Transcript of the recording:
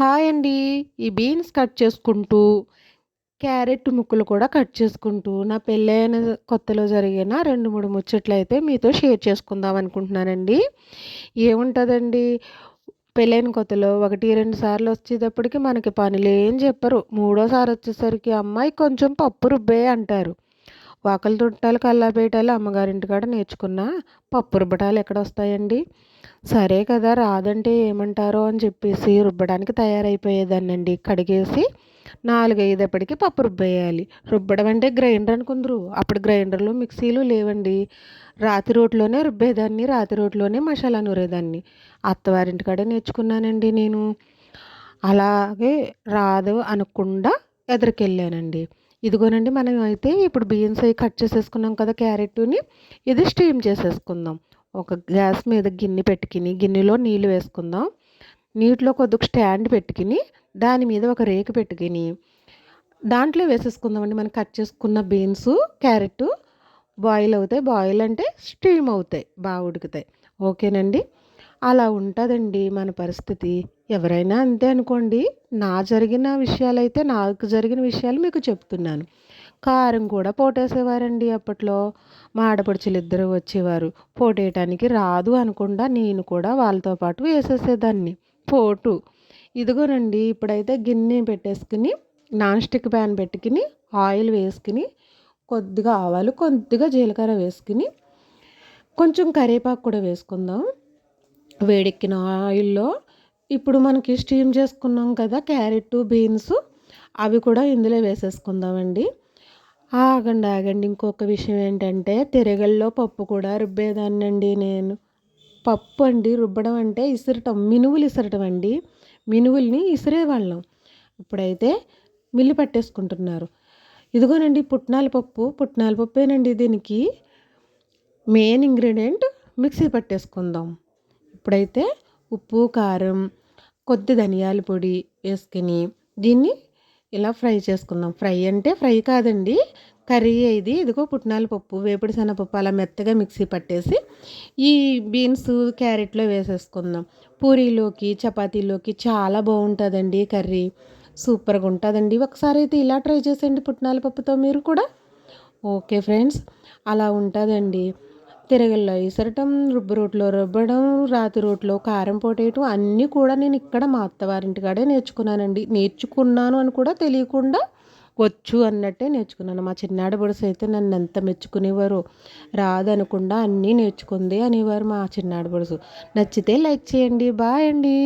Hi అండి. ఈ beans cut చేసుకుంటూ క్యారెట్ ముక్కలు కూడా కట్ చేసుకుంటూ నా పెళ్ళైన కొత్తలో జరిగిన రెండు మూడు ముచ్చట్లు అయితే మీతో షేర్ చేసుకుందాం అనుకుంటున్నానండి. ఏముంటుందండి? పెళ్ళైన కొత్తలో ఒకటి రెండు సార్లు వచ్చేటప్పటికి మనకి పనులు ఏం చెప్పరు. మూడోసారి వచ్చేసరికి అమ్మాయి కొంచెం పప్పు రుబ్బే అంటారు. వాకలు తుట్టాలు కల్లాపేటాలు అమ్మగారింటికాడ నేర్చుకున్న పప్పు రుబ్బటాలు ఎక్కడ వస్తాయండి సరే కదా రాదంటే ఏమంటారో అని చెప్పేసి రుబ్బడానికి తయారైపోయేదాన్నండి. కడిగేసి నాలుగైదప్పటికి పప్పు రుబ్బేయాలి. రుబ్బడం అంటే గ్రైండర్ అనుకుందరు. అప్పుడు గ్రైండర్లు మిక్సీలు లేవండి. రాతి రోట్లోనే రుబ్బేదాన్ని రాతి రోట్లోనే మసాలా నూరేదాన్ని. అత్తవారింటికాడే నేర్చుకున్నానండి నేను. అలాగే రాదు అనకుండా ఎదురుకెళ్ళానండి. ఇదిగోనండి మనం అయితే ఇప్పుడు బీన్స్ అవి కట్ చేసేసుకున్నాం కదా క్యారెట్ని ఇది స్టీమ్ చేసేసుకుందాం. ఒక గ్యాస్ మీద గిన్నె పెట్టుకుని గిన్నెలో నీళ్ళు వేసుకుందాం. నీటిలో కొద్దిగా స్టాండ్ పెట్టుకుని దాని మీద ఒక రేకు పెట్టుకుని దాంట్లో వేసేసుకుందామండి. మనం కట్ చేసుకున్న బీన్స్ క్యారెట్ బాయిల్ అవుతాయి. బాయిల్ అంటే స్టీమ్ అవుతాయి బాగా ఉడుకుతాయి. ఓకేనండి? అలా ఉంటుందండి మన పరిస్థితి. ఎవరైనా అంతే అనుకోండి నా జరిగిన విషయాలైతే నాకు జరిగిన విషయాలు మీకు చెప్తున్నాను. కారం కూడా పోటేసేవారండి అప్పట్లో. మా ఆడపడుచులు ఇద్దరు వచ్చేవారు. పోటేయటానికి రాదు అనకుండా నేను కూడా వాళ్ళతో పాటు వేసేసేదాన్ని. పోటు. ఇదిగోనండి ఇప్పుడైతే గిన్నె పెట్టేసుకుని నాన్ స్టిక్ ప్యాన్ పెట్టుకుని ఆయిల్ వేసుకుని కొద్దిగా ఆవాలు కొద్దిగా జీలకర్ర వేసుకుని కొంచెం కరివేపాకు కూడా వేసుకుందాం. వేడెక్కిన ఆయిల్లో ఇప్పుడు మనకి స్టీమ్ చేసుకున్నాం కదా క్యారెట్ బీన్స్ అవి కూడా ఇందులో వేసేసుకుందామండి. ఆగండి ఆగండి ఇంకొక విషయం ఏంటంటే తిరగల్లో పప్పు కూడా రుబ్బేదాన్నండి నేను. పప్పు అండి రుబ్బడం అంటే ఇసరటం మినువులు ఇసరటం అండి. మినువుల్ని ఇసిరేవాళ్ళం ఇప్పుడైతే మిల్లు పట్టేసుకుంటున్నారు. ఇదిగోనండి పుట్నాల పప్పు. పుట్నాల పప్పేనండి దీనికి. మెయిన్ ఇంగ్రీడియంట్ మిక్సీ పట్టేసుకుందాం. ఇప్పుడైతే ఉప్పు కారం కొద్ది ధనియాల పొడి వేసుకుని దీన్ని ఇలా ఫ్రై చేసుకుందాం. ఫ్రై అంటే ఫ్రై కాదండి. కర్రీ ఇది. ఇదిగో పుట్నాల పప్పు వేపుడు శనగపప్పు అలా మెత్తగా మిక్సీ పట్టేసి ఈ బీన్స్ క్యారెట్లో వేసేసుకుందాం. పూరీలోకి చపాతీలోకి చాలా బాగుంటుందండి కర్రీ. సూపర్గా ఉంటుందండి. ఒకసారి అయితే ఇలా ట్రై చేసేయండి పుట్నాల పప్పుతో మీరు కూడా. ఓకే ఫ్రెండ్స్ అలా ఉంటుందండి. తిరగల్లో ఇసరటం రుబ్బు రోట్లో రుబ్బడం రాతి రోట్లో కారం పోటేయటం అన్నీ కూడా నేను ఇక్కడ మా అత్తవారింటి కాడే నేర్చుకున్నానండి. నేర్చుకున్నాను అని కూడా తెలియకుండా వచ్చు అన్నట్టే నేర్చుకున్నాను. మా చిన్నాడు బుడస అయితే నన్ను ఎంత మెచ్చుకునేవారు రాదనకుండా అన్నీ నేర్చుకుంది అనేవారు మా చిన్నాడు బుడుసు. నచ్చితే లైక్ చేయండి. బాయ్ అండి.